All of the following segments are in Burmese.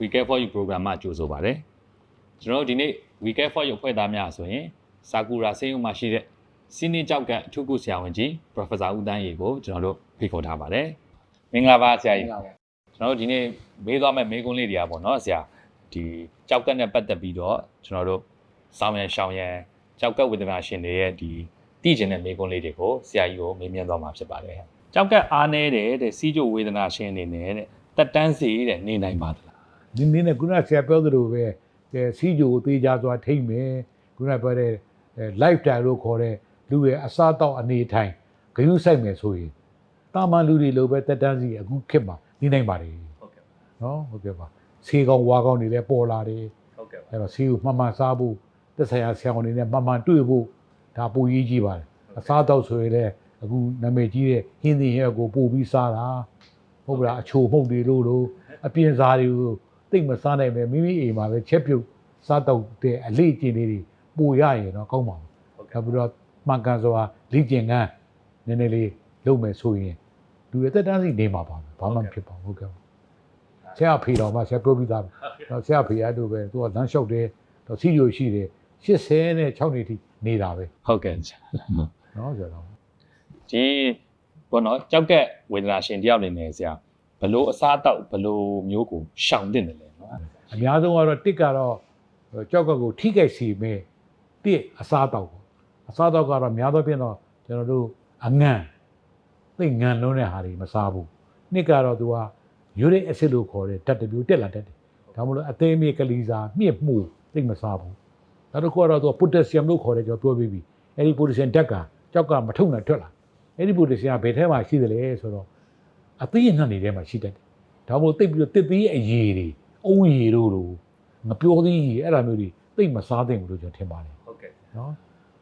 We Care for You program မှာကြိုဆိုပါရစေကျွန်တော်တို့ဒီနေ့ We Care for You ဖွဲ့သားများဆိုရင်စာကူရာဆေးရုံမှာရှိတဲ့စီနီကြောက်ကအထူးကုဆရာဝန်ကြီး Professor ဦးတန်းရေကိုကျွန်တော်တို့ဖိတ်ခေါ်ထားပါတယ်မင်္ဂလာပါဆရာကြီးကျွန်တော်တို့ဒီနေ့မေးသွားမယ့်မေးခွန်းလေးတွေကပေါ့နော်ဆရာဒီကြောက်ကနဲ့ပတ်သက်ပြီးတော့ကျွန်တော်တို့စောင်းရန်ရှောင်းရန်ကြောက်ကဝေဒနာရှင်တွေရဲ့ဒီတည်ကျင်တဲ့မေးခွန်းလေးတွေကိုဆရာကြီးကိုမေးမြန်းသွားမှာဖြစ်ပါတယ်ကြောက်ကအားနေတယ်တဲ့စီးကျိုဝေဒနာရှင်အနေနဲ့တဲ့ တက်တန်းစီတဲ့နေနိုင်ပါသလားဒီနေ့နဲ့ခုနဆရာပြောသလိုပဲအဲစီဂျိုကိုသေးကြစွာထိမ့်မယ်ခုနပြောတဲ့အဲ life style လို့ခေါ်တဲ့လူရဲ့အစားအသောက်အနေထိုင်ဂရုစိုက်မယ်ဆိုရင်တာမန်လူတွေလိုပဲတက်တန်းစီအခုခေတ်မှာနေနိုင်ပါတယ်ဟုတ်ကဲ့နော်ဟုတ်ကဲ့ပါဆေးကောင်းဝါကောင်းတွေလည်းပေါ်လာတယ်ဟုတ်ကဲ့အဲတော့ဆေးကိုမှန်မှန်စားဖို့သက်ဆိုင်ရာဆရာဝန်တွေနဲ့မှန်မှန်တွေ့ဖို့ဒါပိုရေးကြည့်ပါတယ်အစားအသောက်ဆိုရင်လည်းအခုနာမည်ကြီးတဲ့ဟင်းသီးဟဲ့ကိုပို့ပြီးစားတာ ဟုတ်ကလားအချိုမှုန့်တွေလို့လို့အပြင်းစားတွေကိုသိမ့်မစားနိုင်ပဲမိမိအိမ်မှာပဲချက်ပြုတ်စားတော့တဲ့အလေးကျင့်လေးတွေပို့ရရင်တော့ကောင်းပါဘူးဟုတ်ဒါပြီးတော့မှန်ကန်စွာလိကျင်ကန်းနည်းနည်းလေးလုပ်မယ်ဆိုရင်လူရဲ့တက်တန်းစီနေမှာပါပဲဘာမှမဖြစ်ပါဘူးဟုတ်ကဲ့ဆရာဖေတော်မှဆရာပြောပြီးသားပဲတော့ဆရာဖေအဲ့လိုပဲသူကလမ်းလျှောက်တယ်တော့စီရီရှိတယ်86နဲ့6နှစ်ထိနေတာပဲဟုတ်ကဲ့နော်ဆရာတော်ဒီ ဘောနော်ကြောက်ကက်ဝေဒနာရှင်တယောက်နေနေဆရာဘလို့အစားတောက်ဘလို့မျိုးကိုရှောင်တင်တယ်လေနော်အများဆုံးကတော့တစ်ကတော့ကြောက်ကကိုထိခိုက်စီမဲ့တစ်အစားတော့ပေါ့အစားတော့ကတော့များသောဖြင့်တော့ကျွန်တော်တို့အငံသိပ်ငံလုံးတဲ့ဟာတွေမစားဘူးနှစ်ကတော့သူကယူရစ်အဆစ်လို့ခေါ်တဲ့ဓာတ်တစ်မျိုးတက်လာတတ်တယ်ဒါမှမဟုတ်အသေးမြေကလီစာမြင့်မှုသိပ်မစားဘူးနောက်တစ်ခုကတော့သူကပိုတက်ဆီယမ်လို့ခေါ်တယ်ကျွန်တော်ပြောပြီးပြီအဲ့ဒီပိုတက်ဆီယမ်ဓာတ်ကကြောက်ကမထုံနဲ့ထွက်လာ အဲ့ဒီပိုတက်ဆီယမ်ကဘယ်ထဲမှာရှိသလဲဆိုတော့အသေးငှက်နေထဲမှာရှိတတ်တယ်ဒါမှမဟုတ်သိပ်ပြီးတော့တစ်သေးအရည်တွေအုံးရည်တို့လိုငပြောသေးရည်အဲ့ဒါမျိုးတွေသိပ်မစားသင့်ဘူးလို့ကျွန်တော်ထင်ပါတယ်ဟုတ်ကဲ့နော်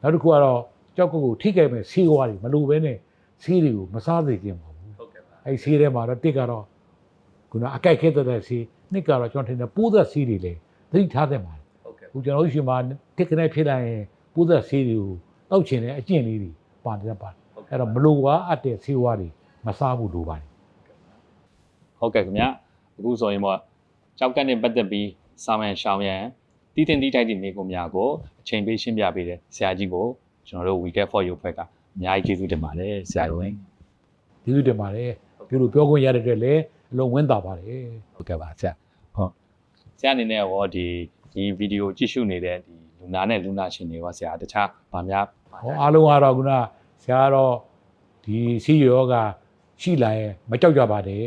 နောက်တစ်ခုကတော့ကြောက်ကုတ်ကိုထိခိုက်မဲ့ဆေးဝါးတွေမလိုဘဲနဲ့ဆေးတွေကိုမစားသေးခြင်းပါဘူးဟုတ်ကဲ့ပါအဲ့ဒီဆေးထဲမှာတော့တစ်ကတော့ခုနအကြိုက်ခဲတဲ့ဆေးနှစ်ကတော့ကျွန်တော်ထင်တယ်ပိုးသက်ဆေးတွေလည်းသတိထားသင့်ပါတယ်ဟုတ်ကဲ့အခုကျွန်တော်တို့ရှိမှာတစ်ကနေဖြစ်လိုက်ရင်ပိုးသက်ဆေးတွေကိုတောက်ချင်တဲ့အကျင့်လေးတွေပါတယ်ပါတယ် အဲ့တော့မလိုပါအပ်တဲ့ဆေးဝါးတွေမစားဘူးလိုပါတယ်ဟုတ်ကဲ့ခင်ဗျအခုဆိုရင်ပေါ့ကြောက်ကက်နဲ့ပတ်သက်ပြီးစာမန်ရှောင်ရန်တီးတင်တီးတိုက်တဲ့နေကုန်များကိုအချိန်ပေးရှင်းပြပေးတယ်ဆရာကြီးကိုကျွန်တော်တို့ We Care for You ဘက်ကအများကြီးကျေးဇူးတင်ပါတယ်ဆရာကြီးဒီလိုတင်ပါတယ်ဒီလိုပြောခွင့်ရတဲ့အတွက်လည်းအလုံးဝင်းတာပါတယ်ဟုတ်ကဲ့ပါဆရာဟုတ်ဆရာအနေနဲ့ရောဒီဒီဗီဒီယိုကြည့်ရှုနေတဲ့ဒီလူနာနဲ့လူနာရှင်တွေရောဆရာတခြားဗာများဟောအားလုံးကတော့ခုန ဆရာကတော့ဒီစီရောကရှိလာရင်မကြောက်ကြပါနဲ့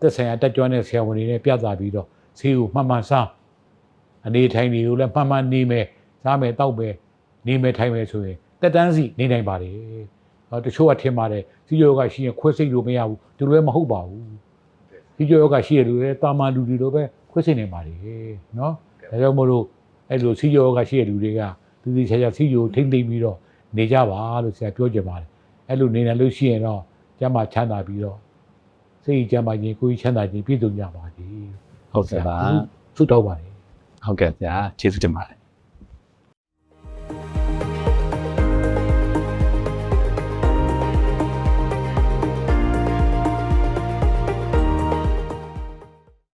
သက်ဆိုင်ရာတက်ကြွတဲ့ဆရာဝန်တွေနဲ့ပြသပြီးတော့ဆေးကိုမှန်မှန်စားအနေထိုင်တွေကိုလည်းမှန်မှန်နေမယ်စားမယ်တောက်မယ်နေမယ်ထိုင်မယ်ဆိုရင်တက်တန်းစီနေနိုင်ပါတယ်ဟောတချို့ကထင်ပါတယ်စီရောကရှိရင်ခွဲစိတ်လို့မရဘူးဒီလိုလည်းမဟုတ်ပါဘူးစီရောကရှိရလို့လည်းတာမန်လူတွေလိုပဲခွဲစိတ်နေပါတယ်နော်ဒါကြောင့်မို့လို့အဲ့လိုစီရောကရှိရလူတွေကသူဒီချာချာစီရောထိမ့်သိမ့်ပြီးတော့ နေကြပါလို့ဆရာပြောကြပါတယ်အဲ့လိုနေနေလို့ရှိရင်တော့ကျမ်းမာချမ်းသာပြီးတော့စိတ်ကျမ်းမာခြင်းကိုယ်ကြီးချမ်းသာခြင်းပြည့်စုံကြပါစေဟုတ်ကဲ့ပါဆုတောင်းပါတယ်ဟုတ်ကဲ့ဆရာကျေးဇူးတင်ပါတယ်